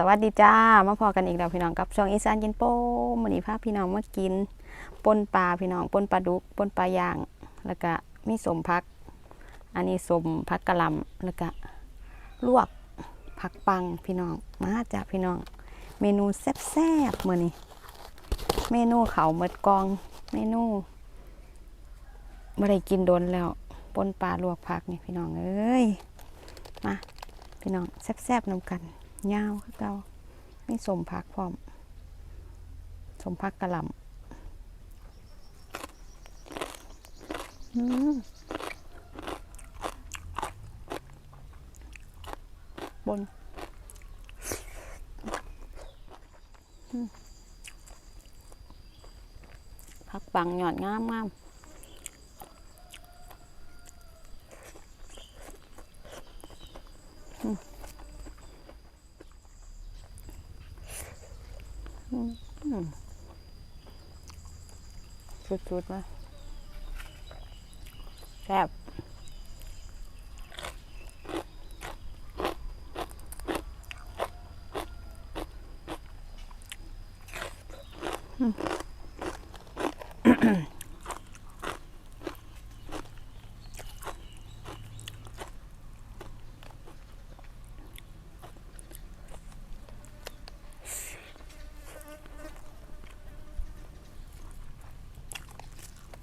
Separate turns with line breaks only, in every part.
สวัสดีจ้า มาพอกันอีกแล้วพี่น้องกับช่องอีสานกินโป้มันนี้พาพี่น้องมากินปนปลาพี่น้องปนปลาดุกปนปลาย่าง แล้วก็มีสมพัก อันนี้สมพักกะลำแล้วก็ลวกผักปังพี่น้องมาจ้าพี่น้อง เมนูแซ่บๆมื้อนี้เมนูเขาเมดกอง เมนูไม่ได้กินโดนแล้วปนปลาลวกผักนี่พี่น้องเอ้ยมาพี่น้องแซ่บๆนำกัน ยาวคือเก่ามีสมผักพร้อม สมผักกระหล่ำบนอืมผักปังหยอดงามงามอืมอืมอืม สุดๆนะแซ่บ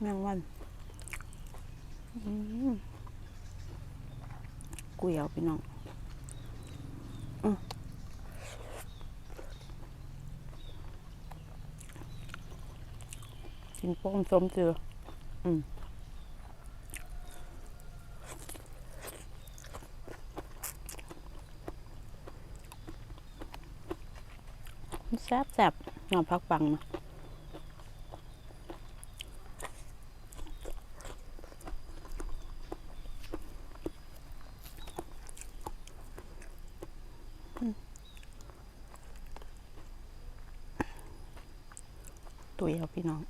แมงวันกุยเอาพี่น้องกินโป้มส้มเจืออืมแซ่บแซ่บน้ำพักปังนะ ตุยเอาพี่น้อง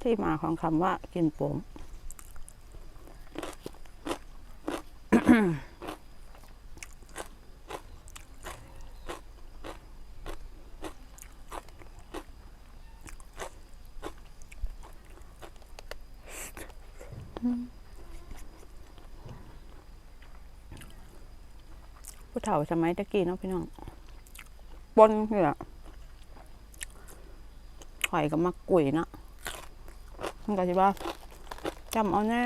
ที่มาของคำว่ากินโป่ม ผู้ เฒ่าสมัยตะกี้เนาะพี่น้องปนนี่แหละข่อยก็มักกุยเนาะมันก็สิว่าจำเอาแน่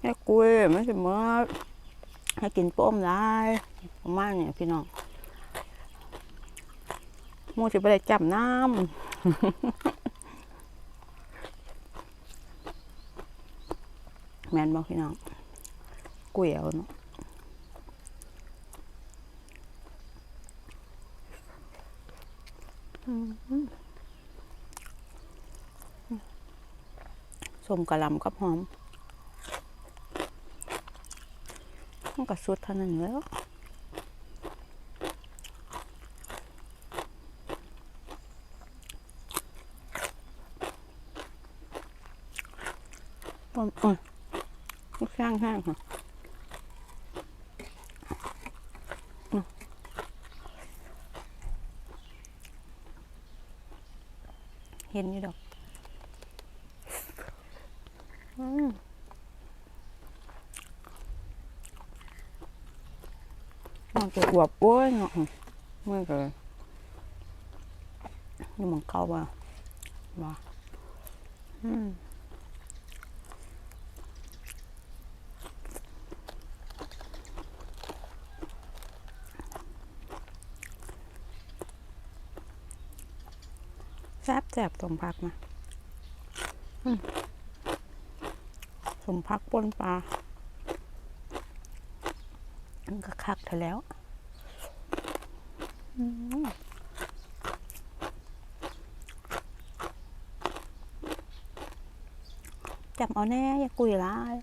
แค่กุยไม่ใช่เมื่อให้กินโป้มได้ประมาณเนี่ยพี่น้องมูสิไปได้จำน้ำแมนบอกพี่น้องกุยเอาเนาะ สมกะหล่ำกับหอมมันก็สุดเท่านั้นแล้วต้นอ่อนลูกช่างห้างค่ะอืมเห็นอยู่ดอกอืมมันจะอวบโอ้ยเนาะเมื่อกี้นี่มันเข้าว่าว่าอืม ซ่บแซ่บสมพักนะสมพักปนปลาอันก็คักเธอแล้วจับเอาแน่ อย่ากุยร้าย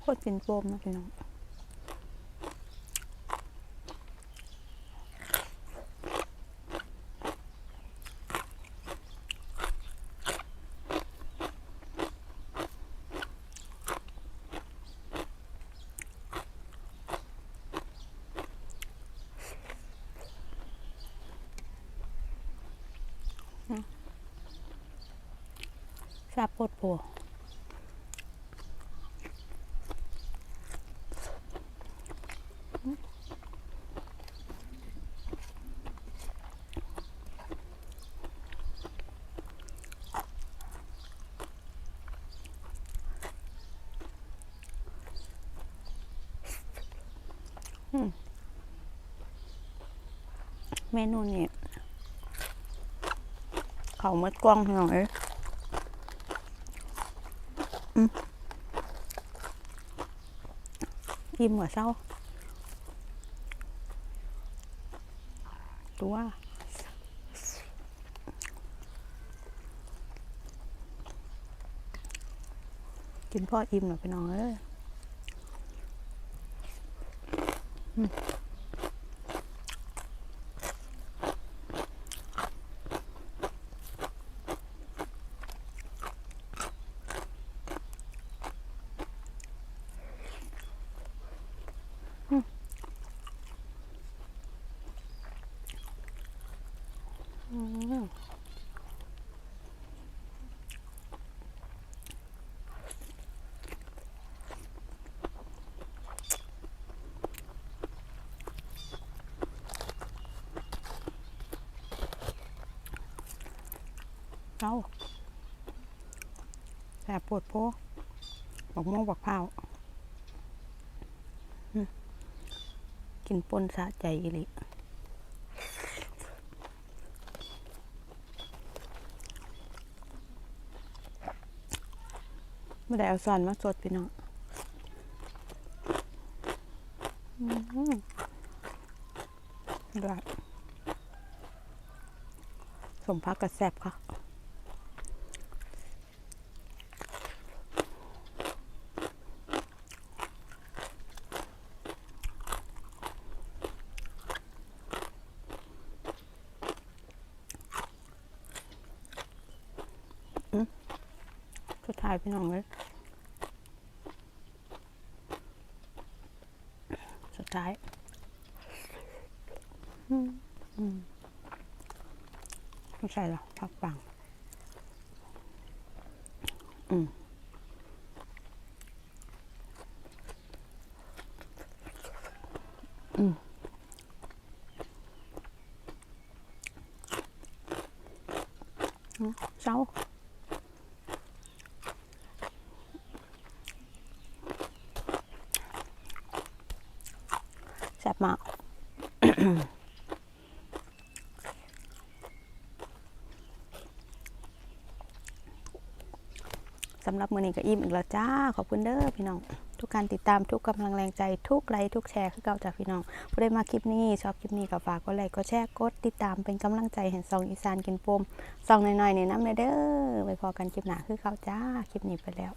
โคตรกินโฟมนะพี่น้อง อ แซ่บโพดโพอืมเมนูนี้เขาวหมดกล้องพี่อย อิ่มกว่าเศร้า ตัวกินพ่ออิ่มหน่อยพี่น้องเอ้ย เอาแสบปวดโพบอกม่วงบอกเผากินปนสะใจอีหลิ ไม่ได้เอาซอนมาสดพี่น้องอืมสมพักกับแซบค่ะสุดท้ายพี่น้องเลย สุด ท้ายอืมอืมไม่ใช่หรอพักปัง อืมอืมอืมเศร้า แซ่บ มาก สำหรับมือนี้ก็อิ่มอีกแล้วจ้า ขอบคุณเด้อพี่น้อง ทุกการติดตามทุกกำลังแรงใจทุกไลค์ทุกแชร์คือเก่าจากพี่น้องผู้ได้มาคลิปนี้ ชอบคลิปนี้ก็ฝากกดไลค์กดแชร์กดติดตามเป็นกำลังใจเห็นซองอีสานกินปมซองหน่อยๆในน้ำเด้อไปพอกันคลิปหน้าคือเก่าจ้าคลิปนี้ไปแล้ว